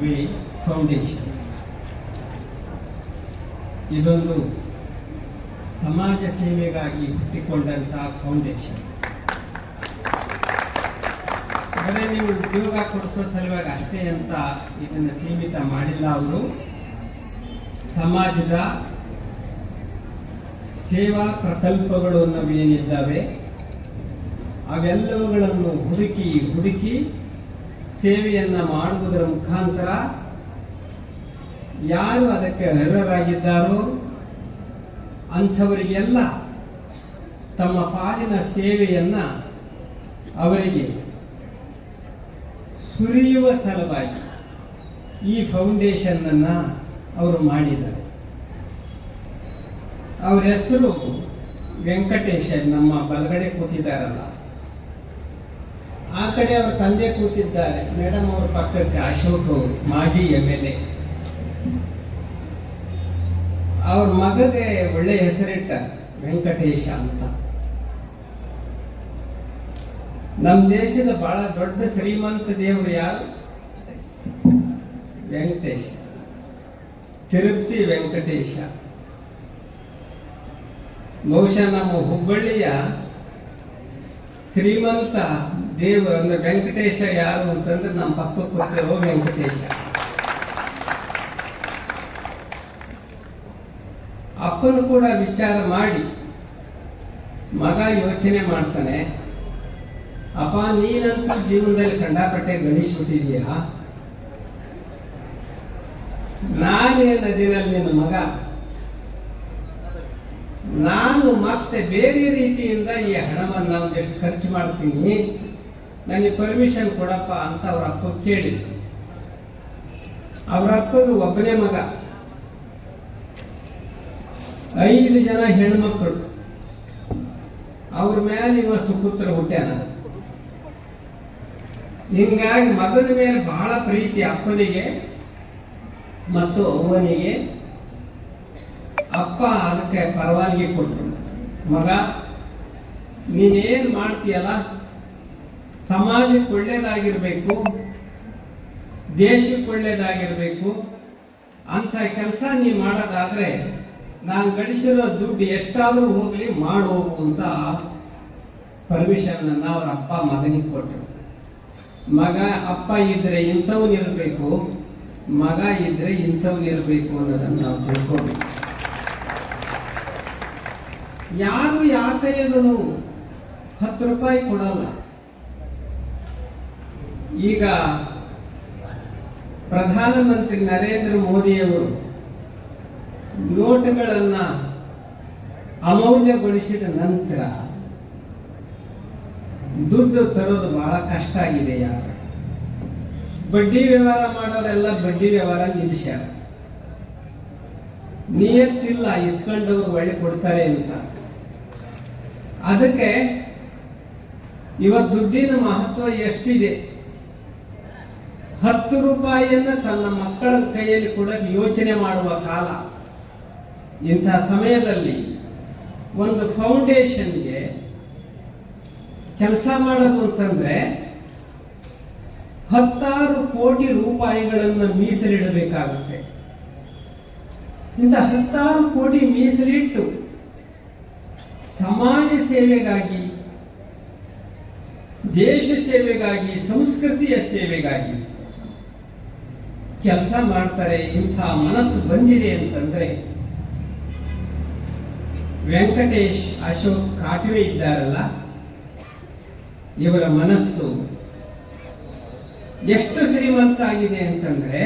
V foundation ಇದೊಂದು ಸಮಾಜ ಸೇವೆಗಾಗಿ ಹುಟ್ಟಿಕೊಂಡಂತಹ ಫೌಂಡೇಶನ್ ಆದರೆ ನೀವು ಉದ್ಯೋಗ ಕೊಡಿಸೋ ಸಲುವಾಗಿ ಅಷ್ಟೇ ಅಂತ ಇದನ್ನು ಸೀಮಿತ ಮಾಡಿಲ್ಲ ಅವರು. ಸಮಾಜದ ಸೇವಾ ಪ್ರಕಲ್ಪಗಳು ಏನಿದ್ದಾವೆ, ಅವೆಲ್ಲವುಗಳನ್ನು ಹುಡುಕಿ ಹುಡುಕಿ ಸೇವೆಯನ್ನ ಮಾಡುವುದರ ಮುಖಾಂತರ ಯಾರು ಅದಕ್ಕೆ ಅರ್ಹರಾಗಿದ್ದಾರೋ ಅಂಥವರಿಗೆಲ್ಲ ತಮ್ಮ ಪಾಲಿನ ಸೇವೆಯನ್ನು ಅವರಿಗೆ ಸುರಿಯುವ ಸಲುವಾಗಿ ಈ ಫೌಂಡೇಶನ್ ಅನ್ನ ಅವರು ಮಾಡಿದ್ದಾರೆ. ಅವರ ಹೆಸರು ವೆಂಕಟೇಶನ್ ನಮ್ಮ ಬಲಗಡೆ ಕೂತಿದ್ದಾರಲ್ಲ. ಆ ಕಡೆ ಅವ್ರ ತಂದೆ ಕೂತಿದ್ದಾರೆ. ಮೇಡಮ್ ಅವ್ರ ಪಕ್ಕಕ್ಕೆ ಅಶೋಕ್ ಅವರು, ಮಾಜಿ ಎಂ ಎಲ್ ಎ. ಅವ್ರ ಮಗಗೆ ಒಳ್ಳೆ ಹೆಸರಿಟ್ಟ ವೆಂಕಟೇಶ ಅಂತ. ನಮ್ಮ ದೇಶದ ಬಹಳ ದೊಡ್ಡ ಶ್ರೀಮಂತ ದೇವರು ಯಾರು? ವೆಂಕಟೇಶ. ತಿರುಪತಿ ವೆಂಕಟೇಶ. ಬಹುಶಃ ನಮ್ಮ ಹುಬ್ಬಳ್ಳಿಯ ಶ್ರೀಮಂತ ದೇವ ಅಂದ್ರೆ ವೆಂಕಟೇಶ ಯಾರು ಅಂತಂದ್ರೆ ನಮ್ಮ ಪಕ್ಕ ಕೂತಿರೋ ವೆಂಕಟೇಶ. ಅಪ್ಪನು ಕೂಡ ವಿಚಾರ ಮಾಡಿ, ಮಗ ಯೋಚನೆ ಮಾಡ್ತಾನೆ, ಅಪ್ಪ ನೀನಂತೂ ಜೀವನದಲ್ಲಿ ಕಂಡಾಪಟ್ಟೆ ಗಣಿಸ್ಬಿಟ್ಟಿದೀಯ ನಾನೇ ನದಿನಲ್ಲಿ ನಿನ್ನ ಮಗ. ನಾನು ಮತ್ತೆ ಬೇರೆ ರೀತಿಯಿಂದ ಈ ಹಣವನ್ನು ಒಂದಷ್ಟು ಖರ್ಚು ಮಾಡ್ತೀನಿ. ನನಗೆ ಪರ್ಮಿಷನ್ ಕೊಡಪ್ಪ ಅಂತ ಅವ್ರ ಅಪ್ಪ ಕೇಳಿ ಅವರ ಅಪ್ಪದು ಒಬ್ಬನೇ ಮಗ. ಐದು ಜನ ಹೆಣ್ಮಕ್ಳು. ಅವ್ರ ಮೇಲೆ ಇವ ಸುಪುತ್ರ ಹುಟ್ಟ್ಯಾನ ಹಿಂಗಾಗಿ ಮಗನ ಮೇಲೆ ಬಹಳ ಪ್ರೀತಿ ಅಪ್ಪನಿಗೆ ಮತ್ತು ಅವನಿಗೆ ಅಪ್ಪ ಅದಕ್ಕೆ ಪರವಾನಗಿ ಕೊಟ್ಟರು ಮಗ, ನೀನೇನು ಮಾಡ್ತೀಯಲ್ಲ? ಸಮಾಜಕ್ಕೆ ಒಳ್ಳೇದಾಗಿರ್ಬೇಕು ದೇಶಕ್ಕೆ ಒಳ್ಳೇದಾಗಿರ್ಬೇಕು ಅಂತ ಕೆಲಸ ನೀವು ಮಾಡೋದಾದ್ರೆ ನಾನು ಗಳಿಸಿರೋ ದುಡ್ಡು ಎಷ್ಟಾದರೂ ಹೋಗಲಿ ಮಾಡೋಗು ಅಂತ ಪರ್ಮಿಷನ್ ಅವ್ರ ಅಪ್ಪ, ಮಗನಿಗೆ ಕೊಟ್ಟರು ಮಗ, ಅಪ್ಪ ಇದ್ದರೆ ಇಂಥವನಿರಬೇಕು ಮಗ ಇದ್ದರೆ ಇಂಥವನಿರಬೇಕು ಅನ್ನೋದನ್ನು ನಾವು ತಿಳ್ಕೊಂಡು ಯಾರು ಯಾರ ಹತ್ತು ರೂಪಾಯಿ ಕೊಡಲ್ಲ. ಈಗ ಪ್ರಧಾನಮಂತ್ರಿ ನರೇಂದ್ರ ಮೋದಿಯವರು ನೋಟುಗಳನ್ನ ಅಮೌಲ್ಯಗೊಳಿಸಿದ ನಂತರ ದುಡ್ಡು ತರೋದು ಬಹಳ ಕಷ್ಟ ಆಗಿದೆ ಯಾರು ಬಡ್ಡಿ ವ್ಯವಹಾರ ಮಾಡೋರೆಲ್ಲ ಬಡ್ಡಿ ವ್ಯವಹಾರ ನಿಲ್ಲಿಸ್ಯಾರ ನಿಯತ್ತಿಲ್ಲ ಇಸ್ಕೊಂಡವ್ರು ಒಳ್ಳೆ ಕೊಡ್ತಾರೆ ಅಂತ. ಅದಕ್ಕೆ ಇವತ್ತು ದುಡ್ಡಿನ ಮಹತ್ವ ಎಷ್ಟಿದೆ? ಹತ್ತು ರೂಪಾಯಿಯನ್ನ ತನ್ನ ಮಕ್ಕಳ ಕೈಯಲ್ಲಿ ಕೂಡ ಯೋಚನೆ ಮಾಡುವ ಕಾಲ. ಇಂತಹ ಸಮಯದಲ್ಲಿ ಒಂದು ಫೌಂಡೇಶನ್ಗೆ ಕೆಲಸ ಮಾಡೋದು ಅಂತಂದ್ರೆ ಹತ್ತಾರು ಕೋಟಿ ರೂಪಾಯಿಗಳನ್ನು ಮೀಸಲಿಡಬೇಕಾಗುತ್ತೆ. ಇಂಥ ಹತ್ತಾರು ಕೋಟಿ ಮೀಸಲಿಟ್ಟು ಸಮಾಜ ಸೇವೆಗಾಗಿ, ದೇಶ ಸೇವೆಗಾಗಿ, ಸಂಸ್ಕೃತಿಯ ಸೇವೆಗಾಗಿ ಕೆಲಸ ಮಾಡ್ತಾರೆ, ಇಂಥ ಮನಸ್ಸು ಬಂದಿದೆ ಅಂತಂದ್ರೆ ವೆಂಕಟೇಶ್, ಅಶೋಕ್ ಕಾಟುವೆ ಇದ್ದಾರಲ್ಲ, ಇವರ ಮನಸ್ಸು ಎಷ್ಟು ಶ್ರೀಮಂತ ಆಗಿದೆ ಅಂತಂದ್ರೆ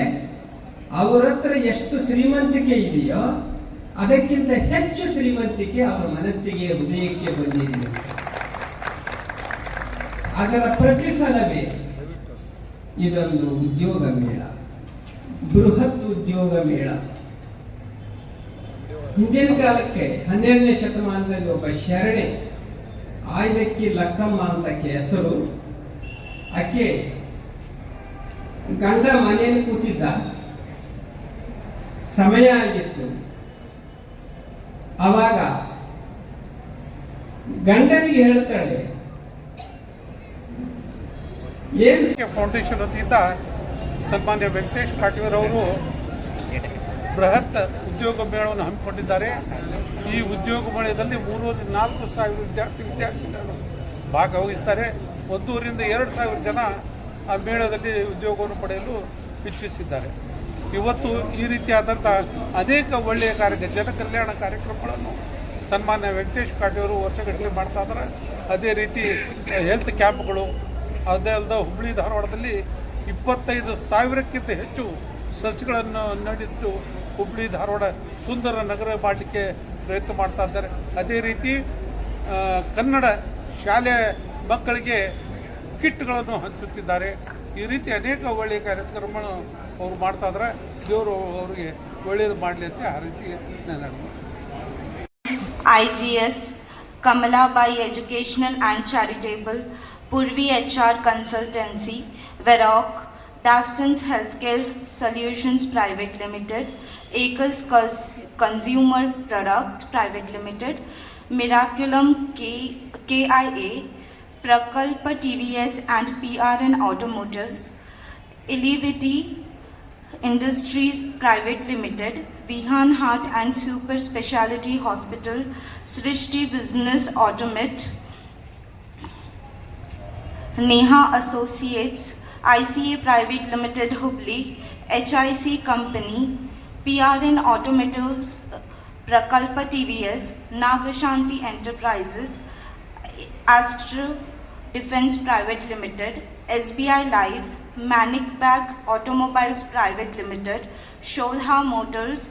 ಅವರ ಹತ್ರ ಎಷ್ಟು ಶ್ರೀಮಂತಿಕೆ ಇದೆಯೋ ಅದಕ್ಕಿಂತ ಹೆಚ್ಚು ಶ್ರೀಮಂತಿಕೆ ಅವರ ಮನಸ್ಸಿಗೆ, ಹೃದಯಕ್ಕೆ ಬಂದಿದೆ. ಅದರ ಪ್ರತಿಫಲವೇ ಇದೊಂದು ಉದ್ಯೋಗ ಮೇಳ. ಬೃಹತ್ ಉದ್ಯೋಗ ಮೇಳ. ಹಿಂದಿನ ಕಾಲಕ್ಕೆ ಹನ್ನೆರಡನೇ ಶತಮಾನದಲ್ಲಿ ಒಬ್ಬ ಶರಣೆ ಆಯ್ದಕ್ಕಿ ಲಕ್ಕಮ್ಮ ಅಂತ ಹೆಸರು. ಆಕೆ ಗಂಡ ಮನೆಯಲ್ಲಿ ಕೂತಿದ್ದ. ಸಮಯ ಆಗಿತ್ತು. ಅವಾಗ ಗಂಡನಿಗೆ ಹೇಳ್ತಾಳೆ ಏನು? ಫೌಂಡೇಶನ್ ವತಿಯಿಂದ ಸನ್ಮಾನ್ಯ ವೆಂಕಟೇಶ್ ಕಾಟೇವರ್ ಅವರು ಬೃಹತ್ ಉದ್ಯೋಗ ಮೇಳವನ್ನು ಹಮ್ಮಿಕೊಂಡಿದ್ದಾರೆ. ಈ ಉದ್ಯೋಗ ಮೇಳದಲ್ಲಿ ಮೂರು ನಾಲ್ಕು ಸಾವಿರ ವಿದ್ಯಾರ್ಥಿ ವಿದ್ಯಾರ್ಥಿಗಳು ಭಾಗವಹಿಸ್ತಾರೆ. ಒಂದೂರಿಂದ ಎರಡು ಸಾವಿರ ಜನ ಆ ಮೇಳದಲ್ಲಿ ಉದ್ಯೋಗವನ್ನು ಪಡೆಯಲು ಇಚ್ಛಿಸಿದ್ದಾರೆ. ಇವತ್ತು ಈ ರೀತಿಯಾದಂಥ ಅನೇಕ ಒಳ್ಳೆಯ ಕಾರ್ಯ ಜನಕಲ್ಯಾಣ ಕಾರ್ಯಕ್ರಮಗಳನ್ನು ಸನ್ಮಾನ್ಯ ವೆಂಕಟೇಶ್ ಕಾಟೇವರು ವರ್ಷಗಟ್ಟಲೆ ಮಾಡ್ತಾ ಇದ್ದಾರೆ. ಅದೇ ರೀತಿ ಹೆಲ್ತ್ ಕ್ಯಾಂಪ್ಗಳು ಅದೇ ಅಲ್ಲದೆ ಹುಬ್ಬಳ್ಳಿ ಧಾರವಾಡದಲ್ಲಿ ಇಪ್ಪತ್ತೈದು ಸಾವಿರಕ್ಕಿಂತ ಹೆಚ್ಚು ಸಸಿಗಳನ್ನು ನಡೆದು ಹುಬ್ಬಳ್ಳಿ ಧಾರವಾಡ ಸುಂದರ ನಗರ ಮಾಡಲಿಕ್ಕೆ ಪ್ರಯತ್ನ ಮಾಡ್ತಾ ಇದ್ದಾರೆ. ಅದೇ ರೀತಿ ಕನ್ನಡ ಶಾಲೆ ಮಕ್ಕಳಿಗೆ ಕಿಟ್ಗಳನ್ನು ಹಂಚುತ್ತಿದ್ದಾರೆ. ಈ ರೀತಿ ಅನೇಕ ಒಳ್ಳೆಯ ಕಾರ್ಯಕ್ರಮಗಳು ಅವರು ಮಾಡ್ತಾ ಇದ್ದಾರೆ. ದೇವರು ಅವರಿಗೆ ಒಳ್ಳೆಯದು ಮಾಡಲಿ ಅಂತ ಹರಿಸಿ ನಾನು ಬಾಯ್ educational and charitable Purvi H R Consultancy, Veroc, Dafson's Healthcare Solutions Private Limited, Acres Consumer Product Private Limited, Miraculum KIA, Prakalpa TVS and PRN Automotives, Elevity Industries Private Limited, Vihan Heart and Super Speciality Hospital, Srishti Business Automate, Neha Associates, ICA Private Limited Hubli, HIC Company, PRN Automotives, Prakalpa TVS, Nagashanti Enterprises, Astro Defense Private Limited, SBI Life, Manic Bag Automobiles Private Limited, Shodha Motors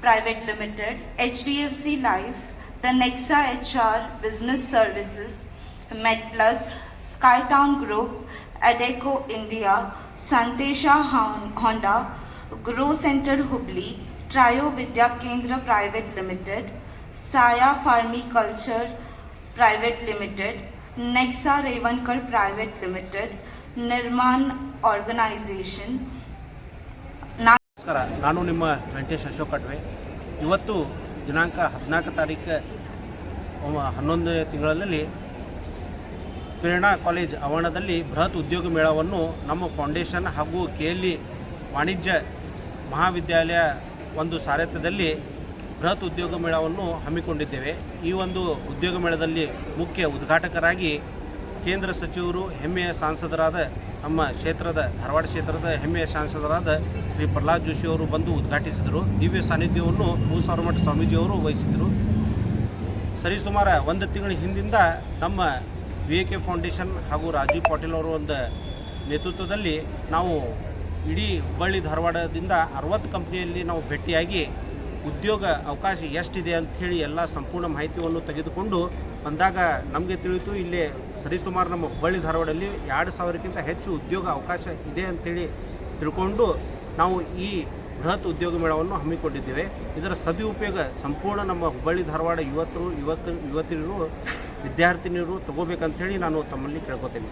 Private Limited, HDFC Life, the Nexa HR Business Services, MedPlus, Skytown Group, Adeco India, Santesha Honda, Grow Center Hubli, Trio Vidya Kendra Private Limited, Saya Farmiculture Private Limited, Nexa Revankar Private Limited, Nirman Organization, ನಮಸ್ಕಾರ ನಾನು ನಿಮ್ಮ ವೆಂಕಟೇಶ್ ಅಶೋಕ್ ಕಟ್ವೆ ಇವತ್ತು ದಿನಾಂಕ ಹದಿನಾಲ್ಕು ತಾರೀಕು ಹನ್ನೊಂದನೇ ತಿಂಗಳಲ್ಲಿ ಪ್ರೇರಣಾ college ಆವರಣದಲ್ಲಿ ಬೃಹತ್ ಉದ್ಯೋಗ ಮೇಳವನ್ನು ನಮ್ಮ ಫೌಂಡೇಶನ್ ಹಾಗೂ ಕೆ ಎಲ್ ಇ ವಾಣಿಜ್ಯ ಮಹಾವಿದ್ಯಾಲಯ ಒಂದು ಸಾರಥ್ಯದಲ್ಲಿ ಬೃಹತ್ ಉದ್ಯೋಗ ಮೇಳವನ್ನು ಹಮ್ಮಿಕೊಂಡಿದ್ದೇವೆ. ಈ ಒಂದು ಉದ್ಯೋಗ ಮೇಳದಲ್ಲಿ ಮುಖ್ಯ ಉದ್ಘಾಟಕರಾಗಿ ಕೇಂದ್ರ ಸಚಿವರು, ಹೆಮ್ಮೆಯ ಸಾಂಸದರಾದ ನಮ್ಮ ಕ್ಷೇತ್ರದ, ಧಾರವಾಡ ಕ್ಷೇತ್ರದ ಹೆಮ್ಮೆಯ ಸಾಂಸದರಾದ ಶ್ರೀ ಪ್ರಹ್ಲಾದ್ ಜೋಶಿ ಅವರು ಬಂದು ಉದ್ಘಾಟಿಸಿದರು. ದಿವ್ಯ ಸಾನ್ನಿಧ್ಯವನ್ನು ಭೂಸಾರಮಠ ಸ್ವಾಮೀಜಿಯವರು ವಹಿಸಿದರು ಸರಿಸುಮಾರು ಒಂದು ತಿಂಗಳ ಹಿಂದಿಂದ ನಮ್ಮ ವಿ ಕೆ ಫೌಂಡೇಶನ್ ಹಾಗೂ ರಾಜೀವ್ ಪಾಟೀಲ್ ಅವರ ಒಂದು ನೇತೃತ್ವದಲ್ಲಿ ನಾವು ಇಡೀ ಹುಬ್ಬಳ್ಳಿ ಧಾರವಾಡದಿಂದ ಅರವತ್ತು ಕಂಪ್ನಿಯಲ್ಲಿ ನಾವು ಭೇಟಿಯಾಗಿ ಉದ್ಯೋಗ ಅವಕಾಶ ಎಷ್ಟಿದೆ ಅಂಥೇಳಿ ಎಲ್ಲ ಸಂಪೂರ್ಣ ಮಾಹಿತಿಯನ್ನು ತೆಗೆದುಕೊಂಡು ಬಂದಾಗ ನಮಗೆ ತಿಳಿಯಿತು ಇಲ್ಲಿ ಸರಿಸುಮಾರು ನಮ್ಮ ಹುಬ್ಬಳ್ಳಿ ಧಾರವಾಡದಲ್ಲಿ ಎರಡು ಸಾವಿರಕ್ಕಿಂತ ಹೆಚ್ಚು ಉದ್ಯೋಗ ಅವಕಾಶ ಇದೆ ಅಂಥೇಳಿ ತಿಳ್ಕೊಂಡು ನಾವು ಈ ಬೃಹತ್ ಉದ್ಯೋಗ ಮೇಳವನ್ನು ಹಮ್ಮಿಕೊಂಡಿದ್ದೇವೆ. ಇದರ ಸದುಪಯೋಗ ಸಂಪೂರ್ಣ ನಮ್ಮ ಹುಬ್ಬಳ್ಳಿ ಧಾರವಾಡ ಯುವಕರು, ಯುವಕ, ಯುವತಿಯರು ವಿದ್ಯಾರ್ಥಿನಿಯರು ತಗೋಬೇಕಂತೇಳಿ ನಾನು ತಮ್ಮಲ್ಲಿ ಕೇಳ್ಕೊತೇನೆ.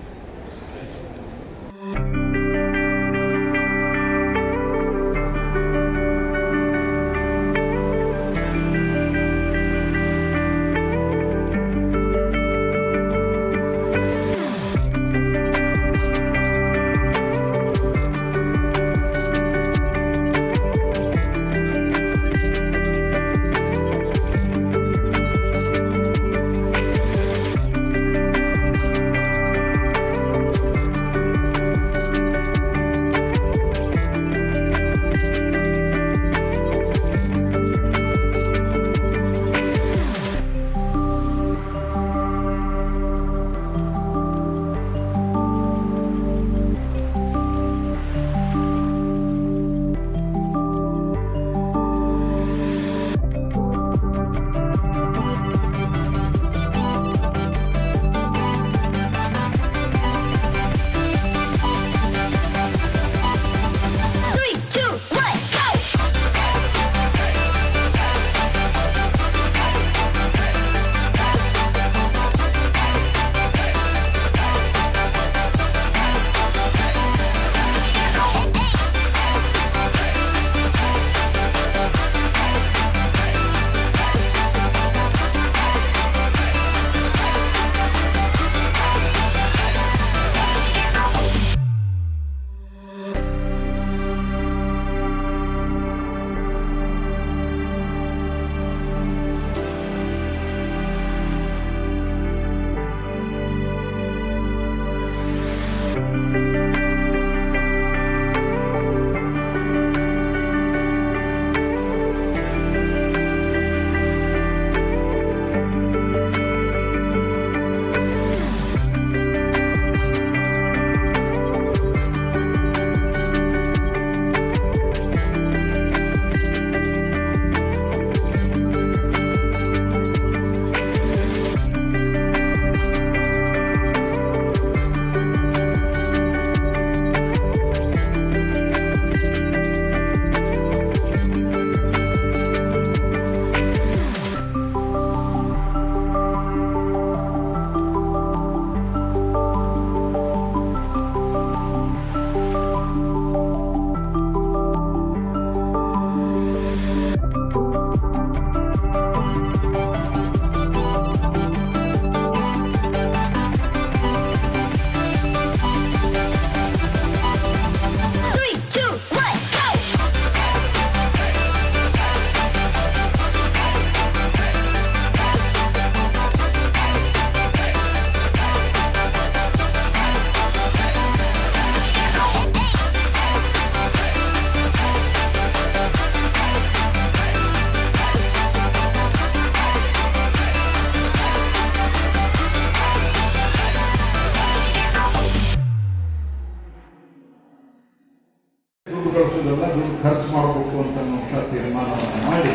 ಉಳಿದೆಲ್ಲ ದುಡ್ಡು ಖರ್ಚು ಮಾಡಬೇಕು ಅಂತ ತೀರ್ಮಾನವನ್ನು ಮಾಡಿ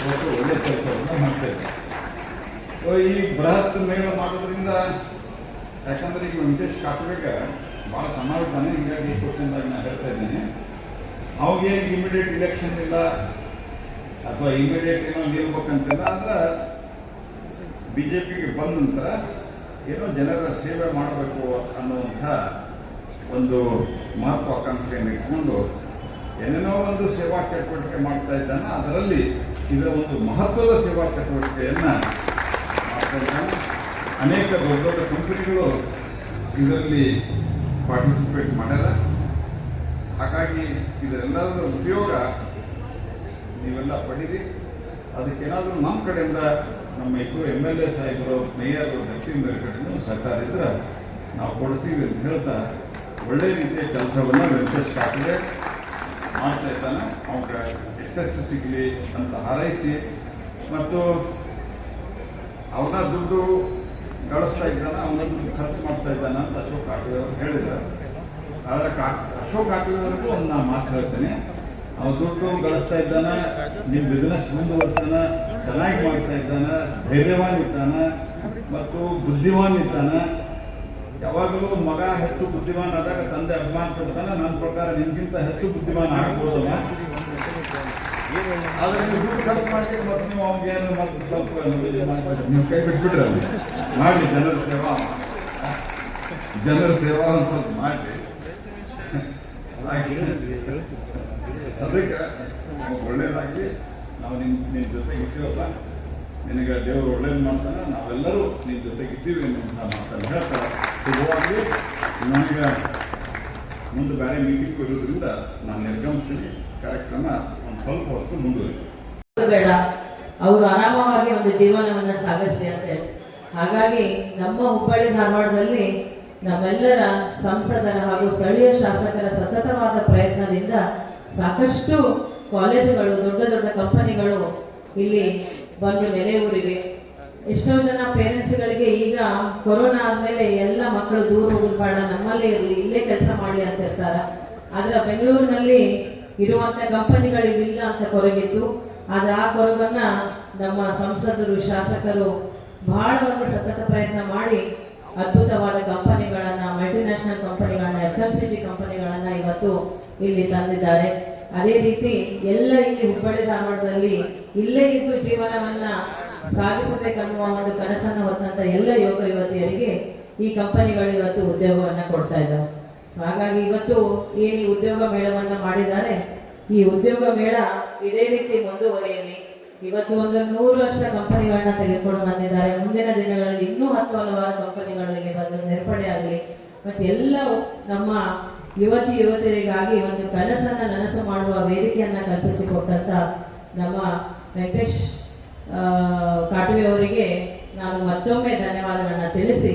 ಇವತ್ತು ಒಳ್ಳೆ ಕೆಲಸವನ್ನು ಮಾಡ್ತಾ ಇದ್ದಾರೆ. ಸೊ ಈ ಬೃಹತ್ ಮೇಳ ಮಾಡೋದ್ರಿಂದ ಯಾಕಂದ್ರೆ ಈಗ ವೆಂಕಟೇಶ್ ಕಾಪಬೇಕ ಭಾಳ ತಾನೆ ಹೀಗಾಗಿ ಕ್ವಶನ್ ನಾನು ಹೇಳ್ತಾ ಇದ್ದೀನಿ. ಅವಾಗೇನು ಇಮಿಡಿಯೇಟ್ ಇಲೆಕ್ಷನ್ ಇಲ್ಲ, ಅಥವಾ ಇಮಿಡಿಯೇಟ್ ಏನೋ ನಿಲ್ಬೇಕಂತಿಲ್ಲ, ಆದ್ರೆ ಬಿ ಜೆ ಪಿಗೆ ಬಂದ ನಂತರ ಏನೋ ಜನರ ಸೇವೆ ಮಾಡಬೇಕು ಅನ್ನುವಂಥ ಒಂದು ಮಹತ್ವಾಕಾಂಕ್ಷೆಯನ್ನು ಇಟ್ಕೊಂಡು ಏನೇನೋ ಒಂದು ಸೇವಾ ಚಟುವಟಿಕೆ ಮಾಡ್ತಾ ಇದ್ದಾನೆ ಅದರಲ್ಲಿ ಇದರ ಒಂದು ಮಹತ್ವದ ಸೇವಾ ಚಟುವಟಿಕೆಯನ್ನು ಅನೇಕ ದೊಡ್ಡ ದೊಡ್ಡ ಕಂಪನಿಗಳು ಇದರಲ್ಲಿ ಪಾರ್ಟಿಸಿಪೇಟ್ ಮಾಡ್ಯಾರ. ಹಾಗಾಗಿ ಇದರೆಲ್ಲದರ ಉಪಯೋಗ ನೀವೆಲ್ಲ ಪಡೀರಿ. ಅದಕ್ಕೇನಾದರೂ ನಮ್ಮ ಕಡೆಯಿಂದ ನಮ್ಮ ಇಬ್ಬರು ಎಂ ಎಲ್ ಎ ಸಾಹೇಬರು, ಮೇಯರ್ ಕಡೆಯಿಂದ ಸರ್ಕಾರ ಇದ್ರೆ ನಾವು ಕೊಡ್ತೀವಿ ಅಂತ ಹೇಳ್ತಾ ಒಳ್ಳೆ ರೀತಿಯ ಕೆಲಸವನ್ನು ವೆಂಕಟೇಶ್ ಕಾಕಡೆ ಮಾಡ್ತಾ ಇದ್ದಾನೆ. ಅವಾಗ ಯಶಸ್ಸು ಸಿಗಲಿ ಅಂತ ಹಾರೈಸಿ. ಮತ್ತು ಅವನ ದುಡ್ಡು ಗಳಿಸ್ತಾ ಇದ್ದಾನೆ, ಅವನ ದುಡ್ಡು ಖರ್ಚು ಮಾಡ್ತಾ ಇದ್ದಾನೆ ಅಂತ ಅಶೋಕ್ ಕಾಕಡೆ ಅವರು ಹೇಳಿದ್ದಾರೆ. ಆದರೆ ಕಾ, ಅಶೋಕ್ ಅವ್ರಿಗೂ ಒಂದು ನಾನು ಮಾತು ಹೇಳ್ತೇನೆ. ಅವನ ದುಡ್ಡು ಗಳಿಸ್ತಾ ಇದ್ದಾನೆ ನಿಮ್ಮ ಬಿಸ್ನೆಸ್ ಮುಂದುವರ್ಸನ ಚೆನ್ನಾಗಿ ಮಾಡ್ತಾ ಇದ್ದಾನೆ ಧೈರ್ಯವಾಗಿ ಇದ್ದಾನೆ, ಮತ್ತು ಬುದ್ಧಿವಾನ್ ಇದ್ದಾನೆ. ಯಾವಾಗಲೂ ಮಗ ಹೆಚ್ಚು ಬುದ್ಧಿಮಾನ್ ಆದಾಗ ತಂದೆ ಅಭಿಮಾನ ಪಡ್ತಾನೆ ನನ್ನ ಪ್ರಕಾರ ನಿಮ್ಗಿಂತ ಹೆಚ್ಚು ಬುದ್ಧಿಮಾನ ಆಗ್ಬೋದಲ್ಲ ಆದ್ರೆ ನೀವು ದುಡ್ಡು ಖರ್ಚು ಮಾಡಿ ಮತ್ತೆ ನೀವು ಅವ್ನಿಗೆ ಏನು ಮತ್ತೆ ಸ್ವಲ್ಪ ನೀವು ಕೈ ಬಿಟ್ಬಿಟ್ರೆ ಅಲ್ಲಿ. ಮಾಡಿ ಜನರ ಸೇವಾ. ಜನರ ಸೇವಾ ಒಂದು ಮಾಡಿ ಅದಕ್ಕೆ ಅವ್ನಿಗೆ ನಾವು ನಿಮ್ಮ ನಿಮ್ ಜೊತೆಗೆ ಇದ್ದೀವಲ್ಲ ನಿನಗೆ ದೇವರು ಒಳ್ಳೇದು ಮಾಡ್ತಾನೆ, ನಾವೆಲ್ಲರೂ ನಿನ್ನ ಜೊತೆಗೆ ಇದ್ದೀವಿ ಅನ್ನುವಂಥ ಮಾತನ್ನು ಹೇಳ್ತಾರೆ. ಶುಭವಾಗಿ ನನಗೆ ಮುಂದೆ ಬೇರೆ ಮೀಟಿಂಗ್ ಇರೋದ್ರಿಂದ ನಾನು ನಿರ್ಗಮಿಸ್ತೀನಿ. ಕಾರ್ಯಕ್ರಮ ಒಂದು ಸ್ವಲ್ಪ ಹೊತ್ತು ಮುಂದುವರಿತು ಬೇಡ, ಅವರು ಆರಾಮವಾಗಿ ಒಂದು ಜೀವನವನ್ನು ಸಾಗಿಸ್ಲಿ ಅಂತ ಹಾಗಾಗಿ ನಮ್ಮ ಹುಬ್ಬಳ್ಳಿ ಧಾರವಾಡದಲ್ಲಿ ನಮ್ಮೆಲ್ಲರ ಸಂಸದರ ಹಾಗೂ ಸ್ಥಳೀಯ ಶಾಸಕರ ಸತತವಾದ ಪ್ರಯತ್ನದಿಂದ ಸಾಕಷ್ಟು ಕಾಲೇಜುಗಳು, ದೊಡ್ಡ ದೊಡ್ಡ ಕಂಪನಿಗಳು ಇಲ್ಲಿ ಬಂದು ನೆಲೆಯೂರಿವೆ. ಎಷ್ಟೋ ಜನ ಪೇರೆಂಟ್ಸ್ಗಳಿಗೆ ಈಗ ಕೊರೋನಾ ಆದಮೇಲೆ ಎಲ್ಲ ಮಕ್ಕಳು ದೂರ ಹೋಗೋದು ಬೇಡ, ನಮ್ಮಲ್ಲೇ ಇರಲಿ, ಇಲ್ಲೇ ಕೆಲಸ ಮಾಡಿ ಅಂತ ಇರ್ತಾರೆ. ಆದರೆ ಬೆಂಗಳೂರಿನಲ್ಲಿ ಇರುವಂತ ಕಂಪನಿಗಳು ಇಲ್ಲ ಅಂತ ಕೊರಗಿತ್ತು ಆದರೆ ಆ ಕೊರಗನ್ನು ನಮ್ಮ ಸಂಸದರು, ಶಾಸಕರು ಬಹಳ ಒಂದು ಸತತ ಪ್ರಯತ್ನ ಮಾಡಿ ಅದ್ಭುತವಾದ ಕಂಪನಿಗಳನ್ನು ಮಲ್ಟಿನ್ಯಾಷನಲ್ ಕಂಪನಿಗಳನ್ನ ಎಫ್ ಎಂ ಸಿ ಜಿ ಕಂಪನಿಗಳನ್ನ ಇವತ್ತು ಇಲ್ಲಿ ತಂದಿದ್ದಾರೆ. ಅದೇ ರೀತಿ ಎಲ್ಲ ಇಲ್ಲಿ ಹುಬ್ಬಳ್ಳಿ ಧಾರವಾಡದಲ್ಲಿ ಇಲ್ಲೇ ಇದ್ದು ಜೀವನವನ್ನ ಸಾಗಿಸಬೇಕನ್ನುವ ಒಂದು ಕನಸನ್ನು ಹೊತ್ತಂತ ಎಲ್ಲ ಯುವಕ ಯುವತಿಯರಿಗೆ ಈ ಕಂಪನಿಗಳು ಇವತ್ತು ಉದ್ಯೋಗವನ್ನ ಕೊಡ್ತಾ ಇದ್ದಾವೆ. ಸೊ ಹಾಗಾಗಿ ಇವತ್ತು ಏನು ಈ ಉದ್ಯೋಗ ಮೇಳವನ್ನ ಮಾಡಿದ್ದಾರೆ, ಈ ಉದ್ಯೋಗ ಮೇಳ ಇದೇ ರೀತಿ ಮುಂದುವರಿಯಲಿ. ಇವತ್ತು ಒಂದು ನೂರು ಅಷ್ಟ ಕಂಪನಿಗಳನ್ನ ತೆಗೆದುಕೊಂಡು ಬಂದಿದ್ದಾರೆ. ಮುಂದಿನ ದಿನಗಳಲ್ಲಿ ಇನ್ನೂ ಹತ್ತು ಹಲವಾರು ಕಂಪನಿಗಳಿಗೆ ಬಂದು ಸೇರ್ಪಡೆ ಆಗಲಿ ಮತ್ತೆ ಎಲ್ಲ ನಮ್ಮ ಯುವತಿ ಯುವತಿಯರಿಗಾಗಿ ಒಂದು ಕನಸನ್ನು ನನಸು ಮಾಡುವ ವೇದಿಕೆಯನ್ನ ಕಲ್ಪಿಸಿಕೊಟ್ಟಂತ ನಮ್ಮ ವೆಂಕಟೇಶ್ ಕಾಟವಿ ಅವರಿಗೆ ನಾನು ಮತ್ತೊಮ್ಮೆ ಧನ್ಯವಾದಗಳನ್ನ ತಿಳಿಸಿ,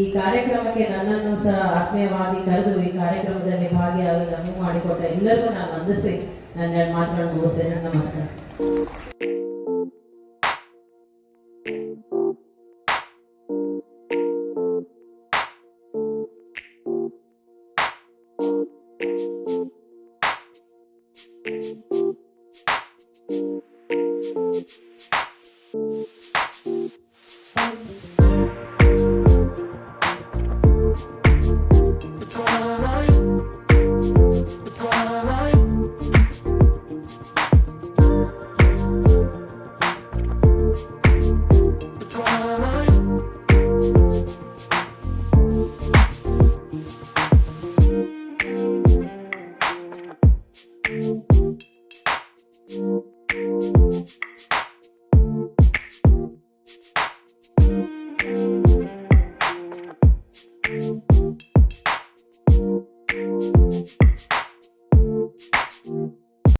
ಈ ಕಾರ್ಯಕ್ರಮಕ್ಕೆ ನನ್ನನ್ನು ಸಹ ಆತ್ಮೀಯವಾಗಿ ಕರೆದು ಈ ಕಾರ್ಯಕ್ರಮದಲ್ಲಿ ಭಾಗಿಯಾಗಲು ಅನುವು ಮಾಡಿಕೊಟ್ಟ ಎಲ್ಲರಿಗೂ ನಾನು ವಂದಿಸಿ ನನ್ನ ಮಾತುಗಳನ್ನು ಮುಗಿಸ್ತೇನೆ. ನಮಸ್ಕಾರ.